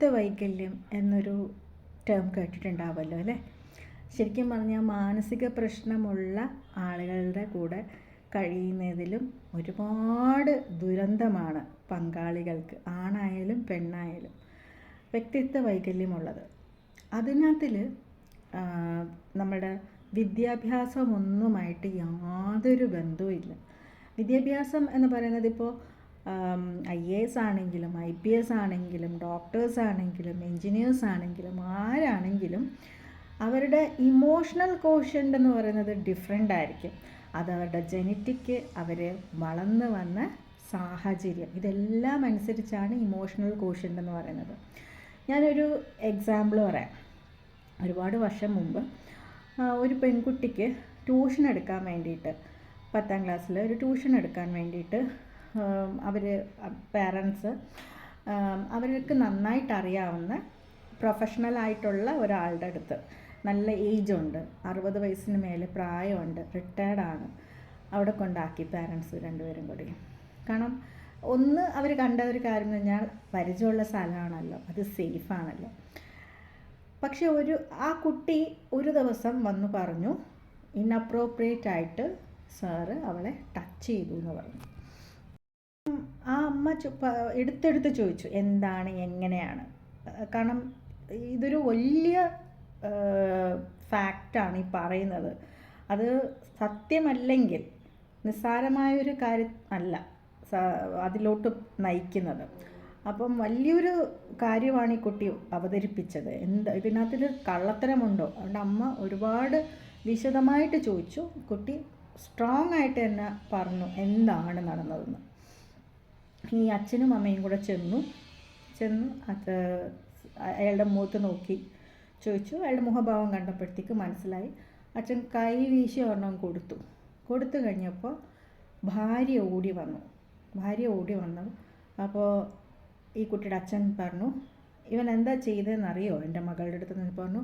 വ്യക്തിത്വ വൈകല്യം എന്നൊരു ടേം കേട്ടിട്ടുണ്ടാവുമല്ലോ അല്ലേ? ശരിക്കും പറഞ്ഞാൽ മാനസിക പ്രശ്നമുള്ള ആളുകളുടെ കൂടെ കഴിയുന്നതിലും ഒരുപാട് ദുരന്തമാണ് പങ്കാളികൾക്ക് ആണായാലും പെണ്ണായാലും വ്യക്തിത്വ വൈകല്യമുള്ളത്. അതിനകത്തിൽ നമ്മുടെ വിദ്യാഭ്യാസമൊന്നുമായിട്ട് യാതൊരു ബന്ധവുമില്ല. വിദ്യാഭ്യാസം എന്ന് പറയുന്നത് ഇപ്പോൾ ഐ എ എസ് ആണെങ്കിലും ഐ പി എസ് ആണെങ്കിലും ഡോക്ടേഴ്സ് ആണെങ്കിലും എൻജിനീയേഴ്സ് ആണെങ്കിലും ആരാണെങ്കിലും അവരുടെ ഇമോഷണൽ കോഷ്യന്റ് എന്ന് പറയുന്നത് ഡിഫറെന്റ് ആയിരിക്കും. അത് അവരുടെ ജനറ്റിക്ക് അവർ വളർന്നു വന്ന സാഹചര്യം. ഇതെല്ലാം അനുസരിച്ചാണ് ഇമോഷണൽ കോഷ്യന്റ് എന്ന് പറയുന്നത്. ഞാനൊരു എക്സാമ്പിൾ പറയാം. ഒരുപാട് വർഷം മുമ്പ് ഒരു പെൺകുട്ടിക്ക് ട്യൂഷൻ എടുക്കാൻ വേണ്ടിയിട്ട് പത്താം ക്ലാസ്സിൽ ഒരു ട്യൂഷൻ എടുക്കാൻ വേണ്ടിയിട്ട് അവർ പേരൻസ് അവർക്ക് നന്നായിട്ട് അറിയാവുന്ന പ്രൊഫഷണൽ ആയിട്ടുള്ള ഒരാളുടെ അടുത്ത് നല്ല ഏജ് ഉണ്ട് അറുപത് വയസ്സിന് മേലെ പ്രായമുണ്ട് റിട്ടയർഡാണ് അവിടെ കൊണ്ടാക്കി പാരൻസ് രണ്ടുപേരും കൂടി. കാരണം ഒന്ന് അവർ കണ്ട ഒരു കാര്യം എന്ന് പറഞ്ഞാൽ പരിചയമുള്ള സ്ഥലമാണല്ലോ അത് സേഫാണല്ലോ പക്ഷെ ഒരു ആ കുട്ടി ഒരു ദിവസം വന്ന് പറഞ്ഞു ഇൻഅപ്രോപ്രിയേറ്റ് ആയിട്ട് സാറ് അവളെ ടച്ച് ചെയ്തു എന്ന് പറഞ്ഞു. ആ അമ്മ എടുത്തെടുത്ത് ചോദിച്ചു എന്താണ് എങ്ങനെയാണ്? കാരണം ഇതൊരു വലിയ ഫാക്റ്റാണ് ഈ പറയുന്നത്. അത് സത്യമല്ലെങ്കിൽ നിസ്സാരമായൊരു കാര്യം അല്ല അതിലോട്ട് നയിക്കുന്നത്. അപ്പം വലിയൊരു കാര്യമാണ് ഈ കുട്ടി അവതരിപ്പിച്ചത്. എന്ത് ഇത് കള്ളത്തരമുണ്ടോ? അതുകൊണ്ട് അമ്മ ഒരുപാട് വിശദമായിട്ട് ചോദിച്ചു. കുട്ടി സ്ട്രോങ് ആയിട്ട് തന്നെ പറഞ്ഞു എന്താണ് നടന്നതെന്ന്? ഈ അച്ഛനും അമ്മയും കൂടെ ചെന്നു. ചെന്ന് അത് അയാളുടെ മുഖത്ത് നോക്കി. ചോദിച്ചു അയാളുടെ മുഖഭാവം കണ്ടപ്പോഴത്തേക്ക് മനസ്സിലായി. അച്ഛൻ കൈ വീശി ഒരെണ്ണം കൊടുത്തു. കൊടുത്തു കഴിഞ്ഞപ്പോൾ ഭാര്യ ഓടി വന്നു. ഭാര്യ ഓടി വന്നു. അപ്പോൾ ഈ കുട്ടിയുടെ അച്ഛൻ പറഞ്ഞു ഇവൻ എന്താ ചെയ്തതെന്നറിയോ? എന്റെ മകളുടെ അടുത്ത് നിന്ന് പറഞ്ഞു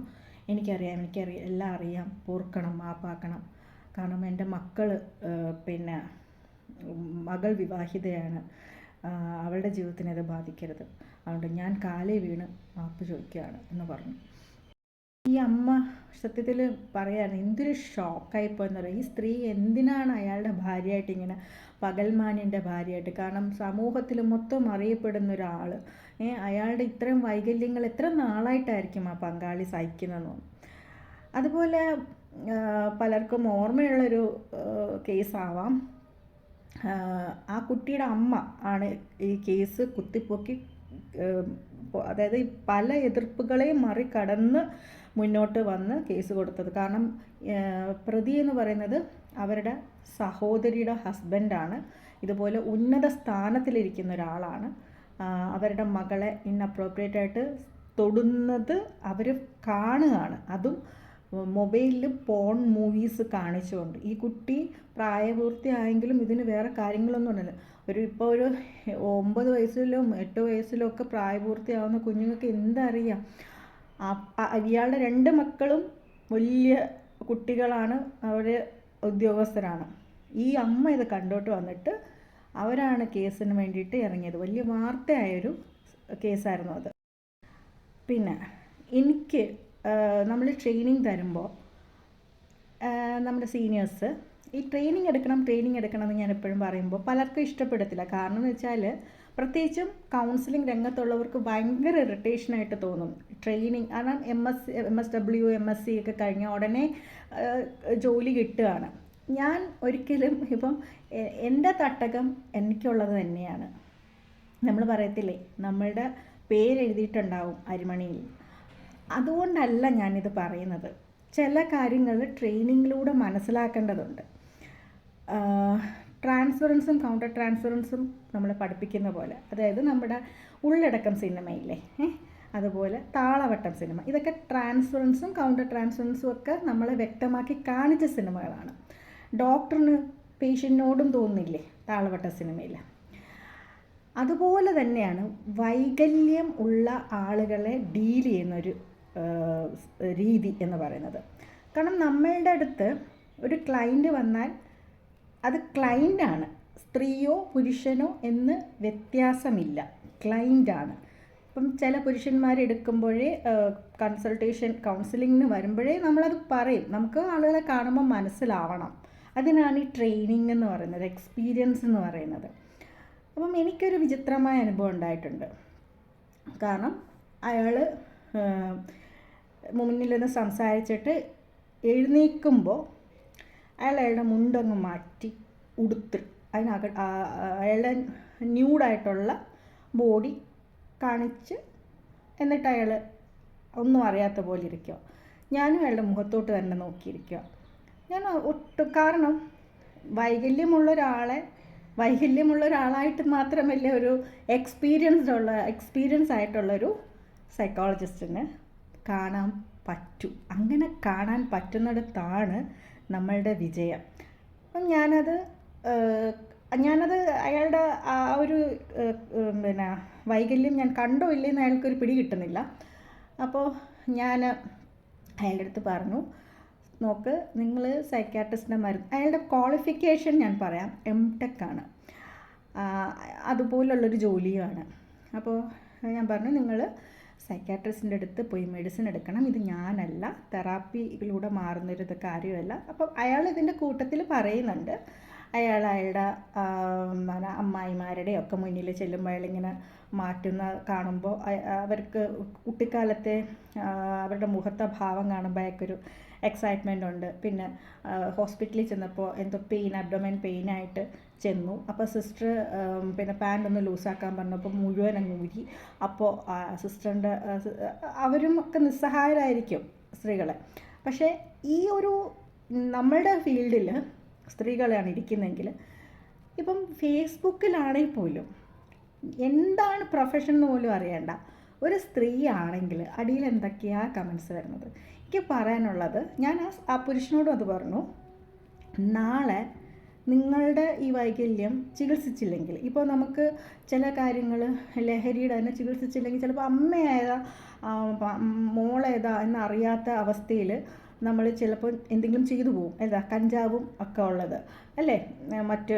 എനിക്കറിയാം എനിക്കറിയാം എല്ലാം അറിയാം. പൊറുക്കണം മാപ്പാക്കണം. കാരണം എന്റെ മക്കൾ പിന്നെ മകൾ വിവാഹിതയാണ്. അവളുടെ ജീവിതത്തിനെ അത് ബാധിക്കരുത്. അതുകൊണ്ട് ഞാൻ കാലേ വീണ് മാപ്പ് ചോദിക്കുകയാണ് എന്ന് പറഞ്ഞു. ഈ അമ്മ സത്യത്തിൽ പറയാണ് എന്തൊരു ഷോക്കായിപ്പോയെന്ന് പറയാം. ഈ സ്ത്രീ എന്തിനാണ് അയാളുടെ ഭാര്യയായിട്ട് ഇങ്ങനെ പകൽമാനിന്റെ ഭാര്യയായിട്ട്? കാരണം സമൂഹത്തിൽ മൊത്തം അറിയപ്പെടുന്ന ഒരാൾ അയാളുടെ ഇത്രയും വൈകല്യങ്ങൾ എത്ര നാളായിട്ടായിരിക്കും ആ പങ്കാളി സഹിക്കുന്നതെന്ന് അതുപോലെ പലർക്കും ഓർമ്മയുള്ളൊരു കേസാവാം. ആ കുട്ടിയുടെ അമ്മ ആണ് ഈ കേസ് കുത്തിപ്പൊക്കി അതായത് പല എതിർപ്പുകളെയും മറികടന്ന് മുന്നോട്ട് വന്ന് കേസ് കൊടുത്തത്. കാരണം പ്രതി എന്ന് പറയുന്നത് അവരുടെ സഹോദരിയുടെ ഹസ്ബൻഡാണ് ഇതുപോലെ ഉന്നത സ്ഥാനത്തിലിരിക്കുന്ന ഒരാളാണ്. അവരുടെ മകളെ ഇൻഅപ്രോപ്രിയേറ്റ് ആയിട്ട് തൊടുന്നത് അവർ കാണുകയാണ്. അതും മൊബൈലിൽ പോൺ മൂവീസ് കാണിച്ചുകൊണ്ട്. ഈ കുട്ടി പ്രായപൂർത്തിയായെങ്കിലും ഇതിന് വേറെ കാര്യങ്ങളൊന്നും ഉണ്ടല്ലോ. ഒരു ഇപ്പോൾ ഒരു ഒമ്പത് വയസ്സിലും എട്ട് വയസ്സിലും ഒക്കെ പ്രായപൂർത്തിയാവുന്ന കുഞ്ഞുങ്ങൾക്ക് എന്തറിയാം? ഇയാളുടെ രണ്ട് മക്കളും വലിയ കുട്ടികളാണ്. അവർ ഉദ്യോഗസ്ഥരാണ്. ഈ അമ്മ ഇത് കണ്ടോട്ട് വന്നിട്ട് അവരാണ് കേസിന് വേണ്ടിയിട്ട് ഇറങ്ങിയത്. വലിയ വാർത്തയായൊരു കേസായിരുന്നു അത്. പിന്നെ എനിക്ക് നമ്മൾ ട്രെയിനിങ് തരുമ്പോൾ നമ്മുടെ സീനിയേഴ്സ് ഈ ട്രെയിനിങ് എടുക്കണം ട്രെയിനിങ് എടുക്കണം എന്ന് ഞാൻ എപ്പോഴും പറയുമ്പോൾ പലർക്കും ഇഷ്ടപ്പെടത്തില്ല. കാരണം എന്ന് വെച്ചാൽ പ്രത്യേകിച്ചും കൗൺസിലിംഗ് രംഗത്തുള്ളവർക്ക് ഭയങ്കര ഇറിറ്റേഷനായിട്ട് തോന്നും. ട്രെയിനിങ് കാരണം M S M S W M S C ഒക്കെ കഴിഞ്ഞ ഉടനെ ജോലി കിട്ടുകയാണ്. ഞാൻ ഒരിക്കലും ഇപ്പം എന്റെ തട്ടകം എനിക്കുള്ളത് തന്നെയാണ്. നമ്മൾ പറയത്തില്ലേ നമ്മളുടെ പേരെഴുതിയിട്ടുണ്ടാവും അരിമണിയിൽ. അതുകൊണ്ടല്ല ഞാനിത് പറയുന്നത്. ചില കാര്യങ്ങൾ ട്രെയിനിങ്ങിലൂടെ മനസ്സിലാക്കേണ്ടതുണ്ട്. ട്രാൻസ്ഫറൻസും കൗണ്ടർ ട്രാൻസ്ഫറൻസും നമ്മൾ പഠിപ്പിക്കുന്ന പോലെ. അതായത് നമ്മുടെ ഉള്ളടക്കം സിനിമയില്ലേ? അതുപോലെ താളവട്ടം സിനിമ. ഇതൊക്കെ ട്രാൻസ്ഫറൻസും കൗണ്ടർ ട്രാൻസ്ഫറൻസും ഒക്കെ നമ്മളെ വ്യക്തമാക്കി കാണിച്ച സിനിമകളാണ്. ഡോക്ടറിന് പേഷ്യന്റിനോടും തോന്നുന്നില്ലേ താളവട്ട സിനിമയിൽ? അതുപോലെ തന്നെയാണ് വൈകല്യം ഉള്ള ആളുകളെ ഡീൽ ചെയ്യുന്നൊരു രീതി എന്ന് പറയുന്നത്. കാരണം നമ്മളുടെ അടുത്ത് ഒരു ക്ലയന്റ് വന്നാൽ അത് ക്ലൈന്റാണ് സ്ത്രീയോ പുരുഷനോ എന്ന് വ്യത്യാസമില്ല. ക്ലൈന്റാണ് ഇപ്പം ചില പുരുഷന്മാരെടുക്കുമ്പോഴേ കൺസൾട്ടേഷൻ കൗൺസിലിങ്ങിന് വരുമ്പോഴേ നമ്മളത് പറയും. നമുക്ക് ആളുകളെ കാണുമ്പോൾ മനസ്സിലാവണം. അതിനാണ് ഈ ട്രെയിനിങ് എന്ന് പറയുന്നത് എക്സ്പീരിയൻസ് എന്ന് പറയുന്നത്. അപ്പം എനിക്കൊരു വിചിത്രമായ അനുഭവം ഉണ്ടായിട്ടുണ്ട്. കാരണം അയാൾ മുന്നിൽ നിന്ന് സംസാരിച്ചിട്ട് എഴുന്നേൽക്കുമ്പോൾ അയാൾ അയാളുടെ മുണ്ടങ്ങ് മാറ്റി ഉടുത്ത് അതിനക അയാളുടെ ന്യൂഡായിട്ടുള്ള ബോഡി കാണിച്ച് എന്നിട്ട് അയാൾ ഒന്നും അറിയാത്ത പോലെ ഇരിക്കുക ഞാനും അയാളുടെ മുഖത്തോട്ട് തന്നെ നോക്കിയിരിക്കുക ഞാൻ ഒട്ടും കാരണം വൈകല്യമുള്ള ഒരാളെ വൈകല്യമുള്ള ഒരാളായിട്ട് മാത്രമല്ല ഒരു എക്സ്പീരിയൻസ്ഡ് ഉള്ള എക്സ്പീരിയൻസ് ആയിട്ടുള്ളൊരു സൈക്കോളജിസ്റ്റിന് കാണാൻ പറ്റൂ. അങ്ങനെ കാണാൻ പറ്റുന്നിടത്താണ് നമ്മളുടെ വിജയം. അപ്പം ഞാനത് ഞാനത് അയാളുടെ ആ ഒരു പിന്നെ വൈകല്യം ഞാൻ കണ്ടോ ഇല്ലെന്ന് അയാൾക്കൊരു പിടി കിട്ടുന്നില്ല. അപ്പോൾ ഞാൻ അയാളുടെ അടുത്ത് പറഞ്ഞു നോക്ക് നിങ്ങൾ സൈക്കാട്രിസ്റ്റിന്റെ മരുന്ന് അയാളുടെ ക്വാളിഫിക്കേഷൻ ഞാൻ പറയാം എം ടെക് ആണ് അതുപോലുള്ളൊരു ജോലിയുമാണ്. അപ്പോൾ ഞാൻ പറഞ്ഞു നിങ്ങൾ സൈക്കാട്രിസ്റ്റിന്റെ അടുത്ത് പോയി മെഡിസിൻ എടുക്കണം. ഇത് ഞാനല്ല. തെറാപ്പിയിലൂടെ മാറുന്നൊരു കാര്യമല്ല. അപ്പം അയാൾ ഇതിന്റെ കൂട്ടത്തിൽ പറയുന്നുണ്ട്. അയാൾ അയാളുടെ അമ്മായിമാരുടെ ഒക്കെ മുന്നിൽ ചെല്ലുമ്പോൾ അയാളിങ്ങനെ മാറ്റുന്ന കാണുമ്പോൾ അവർക്ക് കുട്ടിക്കാലത്തെ അവരുടെ മുഖത്തെ ഭാവം കാണുമ്പോൾ അയാൾക്കൊരു എക്സൈറ്റ്മെന്റ് ഉണ്ട്. പിന്നെ ഹോസ്പിറ്റലിൽ ചെന്നപ്പോൾ എന്തോ പെയിൻ അബ്ഡോമൻ പെയിനായിട്ട് ചെന്നു. അപ്പോൾ സിസ്റ്റർ പിന്നെ പാന്റ് ഒന്ന് ലൂസാക്കാൻ പറഞ്ഞപ്പോൾ മുഴുവൻ അങ്ങ് ഊരി. അപ്പോൾ സിസ്റ്ററിന്റെ അവരും ഒക്കെ നിസ്സഹായരായിരിക്കും സ്ത്രീകളെ. പക്ഷേ ഈ ഒരു നമ്മളുടെ ഫീൽഡിൽ സ്ത്രീകളാണ് ഇരിക്കുന്നതെങ്കിൽ ഇപ്പം ഫേസ്ബുക്കിലാണെങ്കിൽ പോലും എന്താണ് പ്രൊഫഷൻ എന്ന് പോലും അറിയണ്ട. ഒരു സ്ത്രീ ആണെങ്കിൽ അടിയിൽ എന്തൊക്കെയാണ് കമൻസ് വരുന്നത്? എനിക്ക് പറയാനുള്ളത് ഞാൻ ആ പുരുഷനോടും അത് പറഞ്ഞു. നാളെ നിങ്ങളുടെ ഈ വൈകല്യം ചികിത്സിച്ചില്ലെങ്കിൽ ഇപ്പോൾ നമുക്ക് ചില കാര്യങ്ങൾ ലഹരിയുടെ തന്നെ ചികിത്സിച്ചില്ലെങ്കിൽ ചിലപ്പോൾ അമ്മയായതാ മോളേതാ എന്നറിയാത്ത അവസ്ഥയിൽ നമ്മൾ ചിലപ്പോൾ എന്തെങ്കിലും ചെയ്തു പോകും എന്താ കഞ്ചാവും ഒക്കെ ഉള്ളത്. അല്ലേ? മറ്റ്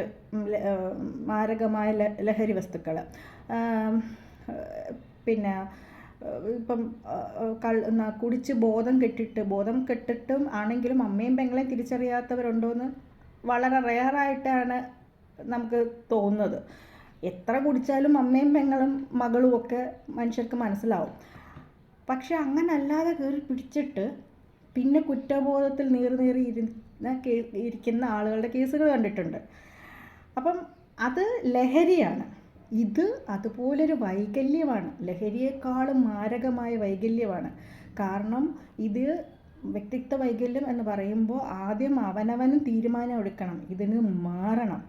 മാരകമായ ലഹരി വസ്തുക്കൾ പിന്നെ ഇപ്പം കൾ കുടിച്ച് ബോധം കെട്ടിട്ട് ബോധം കെട്ടിട്ടും ആണെങ്കിലും അമ്മയും പെങ്ങളെയും തിരിച്ചറിയാത്തവരുണ്ടോയെന്ന് വളരെ റെയറായിട്ടാണ് നമുക്ക് തോന്നുന്നത്. എത്ര കുടിച്ചാലും അമ്മയും പെങ്ങളും മകളും ഒക്കെ മനുഷ്യർക്ക് മനസ്സിലാവും. പക്ഷെ അങ്ങനല്ലാതെ കയറി പിടിച്ചിട്ട് പിന്നെ കുറ്റബോധത്തിൽ നീറി ഇരുന്ന ഇരിക്കുന്ന ആളുകളുടെ കേസുകൾ കണ്ടിട്ടുണ്ട്. അപ്പം അത് ലഹരിയാണ്. ഇത് അതുപോലൊരു വൈകല്യമാണ്. ലഹരിയേക്കാളും മാരകമായ വൈകല്യമാണ്. കാരണം ഇത് വ്യക്തിത്വ വൈകല്യം എന്ന് പറയുമ്പോൾ ആദ്യം അവനവനും തീരുമാനം എടുക്കണം. ഇതിന് മാറണം.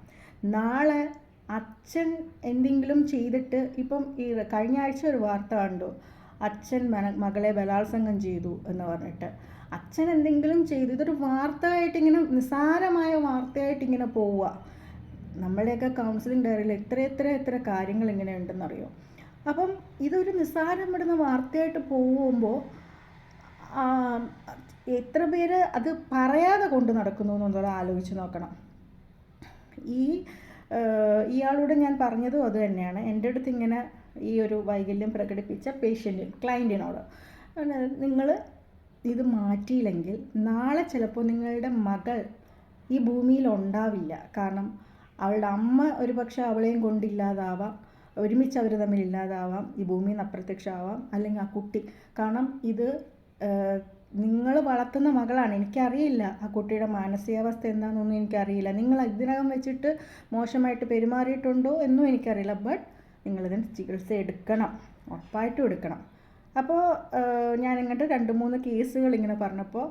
നാളെ അച്ഛൻ എന്തെങ്കിലും ചെയ്തിട്ട് ഇപ്പം ഈ കഴിഞ്ഞ ആഴ്ച ഒരു വാർത്ത കണ്ടു. അച്ഛൻ മകളെ ബലാത്സംഗം ചെയ്തു എന്ന് പറഞ്ഞിട്ട്. അച്ഛൻ എന്തെങ്കിലും ചെയ്തു. ഇതൊരു വാർത്തയായിട്ട് ഇങ്ങനെ നിസ്സാരമായ വാർത്തയായിട്ട് ഇങ്ങനെ പോവുക. നമ്മുടെയൊക്കെ കൗൺസിലിംഗ് ഡയറിയിൽ എത്ര എത്ര എത്ര കാര്യങ്ങൾ ഇങ്ങനെ ഉണ്ടെന്നറിയോ? അപ്പം ഇതൊരു നിസ്സാരപ്പെടുന്ന വാർത്തയായിട്ട് പോകുമ്പോൾ എത്ര പേര് അത് പറയാതെ കൊണ്ട് നടക്കുന്നു എന്നുള്ളത് ആലോചിച്ച് നോക്കണം. ഈ ഇയാളോട് ഞാൻ പറഞ്ഞതും അത് തന്നെയാണ്. എന്റെ അടുത്ത് ഇങ്ങനെ ഈ ഒരു വൈകല്യം പ്രകടിപ്പിച്ച പേഷ്യന്റിന് ക്ലയന്റിനോട് നിങ്ങൾ ഇത് മാറ്റിയില്ലെങ്കിൽ നാളെ ചിലപ്പോൾ നിങ്ങളുടെ മകൾ ഈ ഭൂമിയിൽ ഉണ്ടാവില്ല. കാരണം അവളുടെ അമ്മ ഒരു പക്ഷെ അവളെയും കൊണ്ടില്ലാതാവാം ഒരുമിച്ച് അവർ തമ്മിൽ ഇല്ലാതാവാം. ഈ ഭൂമിയിൽ നിന്ന് അപ്രത്യക്ഷമാവാം. അല്ലെങ്കിൽ ആ കുട്ടി. കാരണം ഇത് നിങ്ങൾ വളർത്തുന്ന മകളാണ്. എനിക്കറിയില്ല ആ കുട്ടിയുടെ മാനസികാവസ്ഥ എന്താണെന്നൊന്നും എനിക്കറിയില്ല. നിങ്ങൾ ഇതിനകം വെച്ചിട്ട് മോശമായിട്ട് പെരുമാറിയിട്ടുണ്ടോ എന്നും എനിക്കറിയില്ല. ബട്ട് നിങ്ങളിതിന് ചികിത്സ എടുക്കണം. ഉറപ്പായിട്ടും എടുക്കണം. അപ്പോൾ ഞാൻ ഇങ്ങോട്ട് രണ്ട് മൂന്ന് കേസുകൾ ഇങ്ങനെ പറഞ്ഞപ്പോൾ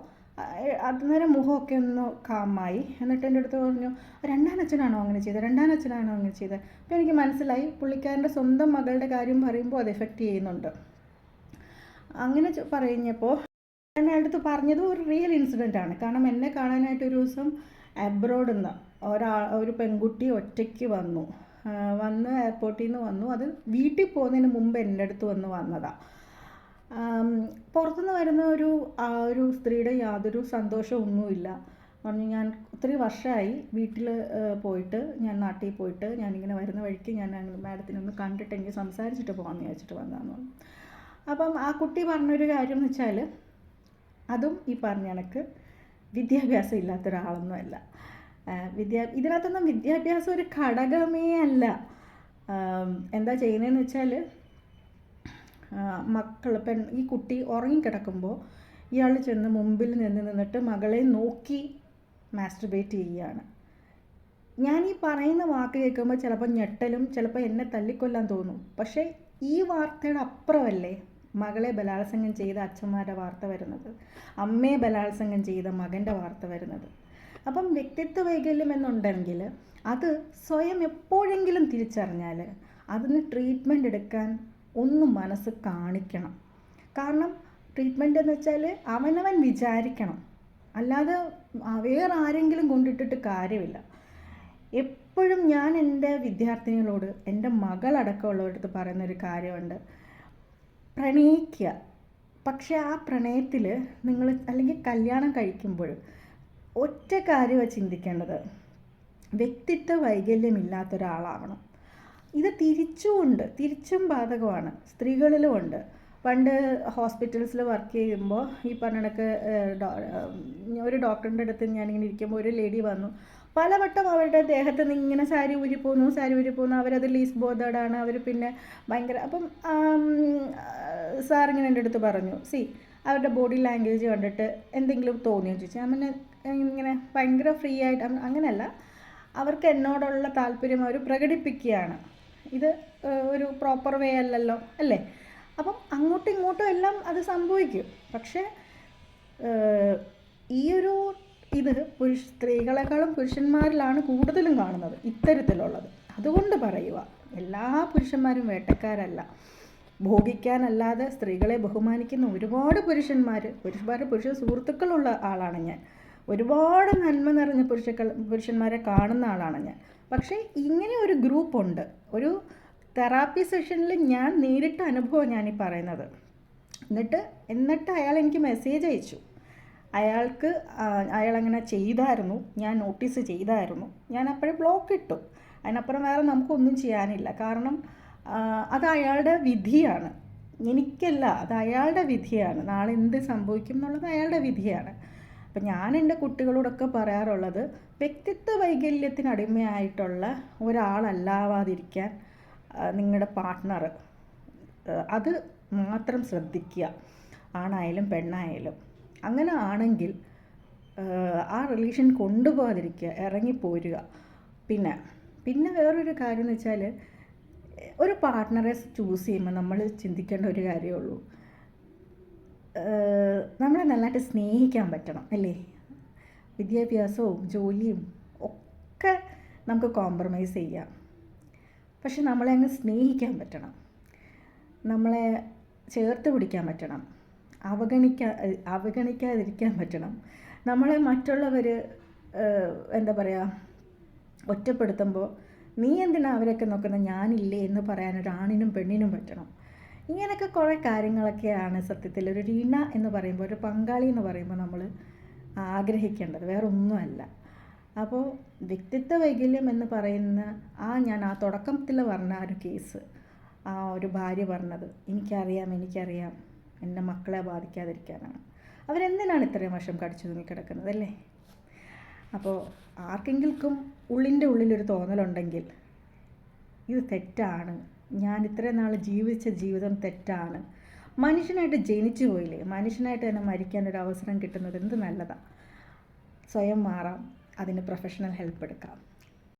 അന്നേരം മുഖമൊക്കെ ഒന്ന് കാമായി എന്നിട്ട് എന്റെ അടുത്ത് പറഞ്ഞു രണ്ടാനച്ഛനാണോ അങ്ങനെ ചെയ്തത് രണ്ടാനച്ഛനാണോ അങ്ങനെ ചെയ്തത് അപ്പോൾ എനിക്ക് മനസ്സിലായി പുള്ളിക്കാരന്റെ സ്വന്തം മകളുടെ കാര്യം പറയുമ്പോൾ അത് എഫക്റ്റ് ചെയ്യുന്നുണ്ട്. അങ്ങനെ പറഞ്ഞപ്പോൾ ഞാൻ അടുത്ത് പറഞ്ഞത് ഒരു റിയൽ ഇൻസിഡന്റ് ആണ്. കാരണം എന്നെ കാണാനായിട്ട് ഒരു ദിവസം അബ്രോഡിൽ നിന്ന് ഒരാ ഒരു പെൺകുട്ടി ഒറ്റയ്ക്ക് വന്നു. വന്ന് എയർപോർട്ടിൽ നിന്ന് വന്നു. അത് വീട്ടിൽ പോകുന്നതിന് മുമ്പ് എന്റെ അടുത്ത് വന്ന് വന്നതാണ് പുറത്തുനിന്ന് വരുന്ന ഒരു ആ ഒരു സ്ത്രീയുടെ യാതൊരു സന്തോഷമൊന്നുമില്ല പറഞ്ഞു ഞാൻ ഒത്തിരി വർഷമായി വീട്ടിൽ പോയിട്ട് ഞാൻ നാട്ടിൽ പോയിട്ട് ഞാനിങ്ങനെ വരുന്ന വഴിക്ക് ഞാൻ മാഡത്തിനൊന്ന് കണ്ടിട്ട് എനിക്ക് സംസാരിച്ചിട്ട് പോകാമെന്ന് വിചാരിച്ചിട്ട് വന്നതാന്ന് അപ്പം ആ കുട്ടി പറഞ്ഞൊരു കാര്യം എന്ന് വെച്ചാൽ അതും ഈ പറഞ്ഞ കണക്ക് വിദ്യാഭ്യാസം ഇല്ലാത്ത ഒരാളൊന്നുമല്ല. വിദ്യാ ഇതിനകത്തൊന്നും വിദ്യാഭ്യാസം ഒരു ഘടകമേ അല്ല. എന്താ ചെയ്യുന്നതെന്ന് വെച്ചാൽ മക്കൾ പെൺ ഈ കുട്ടി ഉറങ്ങിക്കിടക്കുമ്പോൾ ഇയാൾ ചെന്ന് മുമ്പിൽ നിന്ന് നിന്നിട്ട് മകളെ നോക്കി മാസ്റ്റർബേറ്റ് ചെയ്യുകയാണ് ഞാൻ ഈ പറയുന്ന വാക്ക് കേൾക്കുമ്പോൾ ചിലപ്പോൾ ഞെട്ടലും ചിലപ്പോൾ എന്നെ തല്ലിക്കൊല്ലാൻ തോന്നും. പക്ഷേ ഈ വാർത്തയുടെ അപ്പുറമല്ലേ മകളെ ബലാത്സംഗം ചെയ്ത അച്ഛന്മാരുടെ വാർത്ത വരുന്നത്. അമ്മയെ ബലാത്സംഗം ചെയ്ത മകന്റെ വാർത്ത വരുന്നത്. അപ്പം വ്യക്തിത്വ വൈകല്യം എന്നുണ്ടെങ്കിൽ അത് സ്വയം എപ്പോഴെങ്കിലും തിരിച്ചറിഞ്ഞാൽ അതിന് ട്രീറ്റ്മെന്റ് എടുക്കാൻ ഒന്ന് മനസ്സ് കാണിക്കണം. കാരണം ട്രീറ്റ്മെന്റ് എന്ന് വെച്ചാൽ അവനവൻ വിചാരിക്കണം. അല്ലാതെ വേറെ ആരെങ്കിലും കൊണ്ടിട്ടിട്ട് കാര്യമില്ല. എപ്പോഴും ഞാൻ എന്റെ വിദ്യാർത്ഥിനികളോട് എന്റെ മകളടക്കമുള്ളവരടുത്ത് പറയുന്നൊരു കാര്യമുണ്ട്. പ്രണയിക്കുക. പക്ഷേ ആ പ്രണയത്തിൽ നിങ്ങൾ അല്ലെങ്കിൽ കല്യാണം കഴിക്കുമ്പോൾ ഒറ്റ കാര്യമാണ് ചിന്തിക്കേണ്ടത് വ്യക്തിത്വ വൈകല്യമില്ലാത്ത ഒരാളാവണം. ഇത് തിരിച്ചുമുണ്ട് തിരിച്ചും ബാധകമാണ്. സ്ത്രീകളിലും ഉണ്ട്. പണ്ട് ഹോസ്പിറ്റൽസിൽ വർക്ക് ചെയ്യുമ്പോൾ ഈ പറഞ്ഞ കണക്ക് ഏഹ്, ഡോ- ഏഹ്, ഒരു ഡോക്ടറിന്റെ അടുത്ത് ഞാനിങ്ങനെ ഇരിക്കുമ്പോൾ ഒരു ലേഡി വന്നു. പലവട്ടം അവരുടെ ദേഹത്ത് നിന്ന് ഇങ്ങനെ സാരി ഊരി സാരി ഊരി അവരത് ലീസ് ബോധേഡാണ് അവർ പിന്നെ ഭയങ്കര അപ്പം സാർ ഇങ്ങനെ എന്റെ അടുത്ത് പറഞ്ഞു സി അവരുടെ ബോഡി ലാംഗ്വേജ് കണ്ടിട്ട് എന്തെങ്കിലും തോന്നിയോ? ചോദിച്ചു. പിന്നെ ഇങ്ങനെ ഭയങ്കര ഫ്രീ ആയിട്ട് അങ് അങ്ങനെയല്ല. അവർക്ക് എന്നോടുള്ള താല്പര്യം അവർ പ്രകടിപ്പിക്കുകയാണ്. ഇത് ഒരു പ്രോപ്പർ വേ അല്ലല്ലോ അല്ലേ? അപ്പം അങ്ങോട്ടും ഇങ്ങോട്ടും എല്ലാം അത് സംഭവിക്കും. പക്ഷേ ഈ ഒരു ഇത് പുരുഷ സ്ത്രീകളെക്കാളും പുരുഷന്മാരിലാണ് കൂടുതലും കാണുന്നത് ഇത്തരത്തിലുള്ളത്. അതുകൊണ്ട് പറയുക എല്ലാ പുരുഷന്മാരും വേട്ടക്കാരല്ല. ഭോഗിക്കാനല്ലാതെ സ്ത്രീകളെ ബഹുമാനിക്കുന്ന ഒരുപാട് പുരുഷന്മാർ ഒരുപാട് പുരുഷ സുഹൃത്തുക്കളുള്ള ആളാണ് ഞാൻ. ഒരുപാട് നന്മ നിറഞ്ഞ പുരുഷക്കൾ പുരുഷന്മാരെ കാണുന്ന ആളാണ് ഞാൻ. പക്ഷേ ഇങ്ങനെ ഒരു ഗ്രൂപ്പുണ്ട്. ഒരു തെറാപ്പി സെഷനിൽ ഞാൻ നേരിട്ട അനുഭവം ഞാനീ പറയുന്നത്. എന്നിട്ട് എന്നിട്ട് അയാൾ എനിക്ക് മെസ്സേജ് അയച്ചു. അയാൾക്ക് അയാൾ അങ്ങനെ ചെയ്തായിരുന്നു. ഞാൻ നോട്ടീസ് ചെയ്തായിരുന്നു. ഞാൻ അപ്പോഴേ ബ്ലോക്ക് ഇട്ടു. അതിനപ്പുറം വേറെ നമുക്കൊന്നും ചെയ്യാനില്ല. കാരണം അത് അയാളുടെ വിധിയാണ്. എനിക്കല്ല അത് അയാളുടെ വിധിയാണ്. നാളെ എന്ത് സംഭവിക്കും എന്നുള്ളത് അയാളുടെ വിധിയാണ്. അപ്പം ഞാൻ എന്റെ കുട്ടികളോടൊക്കെ പറയാറുള്ളത് വ്യക്തിത്വ വൈകല്യത്തിന് അടിമയായിട്ടുള്ള ഒരാളല്ലാവാതിരിക്കാൻ നിങ്ങളുടെ പാർട്ട്ണർ അത് മാത്രം ശ്രദ്ധിക്കുക. ആണായാലും പെണ്ണായാലും. അങ്ങനെ ആണെങ്കിൽ ആ റിലേഷൻ കൊണ്ടുപോകാതിരിക്കുക ഇറങ്ങിപ്പോരുക. പിന്നെ പിന്നെ വേറൊരു കാര്യം എന്ന് വെച്ചാൽ ഒരു പാർട്ട്ണറെ ചൂസ് ചെയ്യുമ്പോൾ നമ്മൾ ചിന്തിക്കേണ്ട ഒരു കാര്യമേ ഉള്ളൂ. നമ്മളെ നല്ലതായിട്ട് സ്നേഹിക്കാൻ പറ്റണം അല്ലേ? വിദ്യാഭ്യാസവും ജോലിയും ഒക്കെ നമുക്ക് കോംപ്രമൈസ് ചെയ്യാം. പക്ഷെ നമ്മളെ അങ്ങ് സ്നേഹിക്കാൻ പറ്റണം. നമ്മളെ ചേർത്ത് പിടിക്കാൻ പറ്റണം. അവഗണിക്കാ അവഗണിക്കാതിരിക്കാൻ പറ്റണം. നമ്മളെ മറ്റുള്ളവർ എന്താ പറയുക ഒറ്റപ്പെടുത്തുമ്പോൾ നീ എന്തിനാ അവരൊക്കെ നോക്കുന്നത് ഞാനില്ലേ എന്ന് പറയാൻ ഒരു ആണിനും പെണ്ണിനും പറ്റണം. ഇങ്ങനെയൊക്കെ കുറേ കാര്യങ്ങളൊക്കെയാണ് സത്യത്തിൽ. ഒരു രീണ എന്ന് പറയുമ്പോൾ ഒരു പങ്കാളി എന്ന് പറയുമ്പോൾ നമ്മൾ ആഗ്രഹിക്കേണ്ടത് വേറെ ഒന്നുമല്ല അപ്പോൾ വ്യക്തിത്വ വൈകല്യം എന്ന് പറയുന്ന ആ ഞാൻ ആ തുടക്കത്തിൽ പറഞ്ഞ ആ ഒരു കേസ് ആ ഒരു ഭാര്യ പറഞ്ഞത് എനിക്കറിയാം എനിക്കറിയാം എന്റെ മക്കളെ ബാധിക്കാതിരിക്കാനാണ്. അവരെന്തിനാണ് ഇത്രയും വർഷം കടിച്ചു തൂങ്ങിക്കിടക്കുന്നത് അല്ലേ? അപ്പോൾ ആർക്കെങ്കിലും ഉള്ളിന്റെ ഉള്ളിലൊരു തോന്നലുണ്ടെങ്കിൽ ഇത് തെറ്റാണ് ഞാൻ ഇത്രയും നാൾ ജീവിച്ച ജീവിതം തെറ്റാണ്. മനുഷ്യനായിട്ട് ജനിച്ചു പോയില്ലേ? മനുഷ്യനായിട്ട് തന്നെ മരിക്കാൻ ഒരു അവസരം കിട്ടുന്നത് എന്ത് നല്ലതാണ് സ്വയം മാറാം. അതിന് പ്രൊഫഷണൽ ഹെൽപ്പ് എടുക്കാം.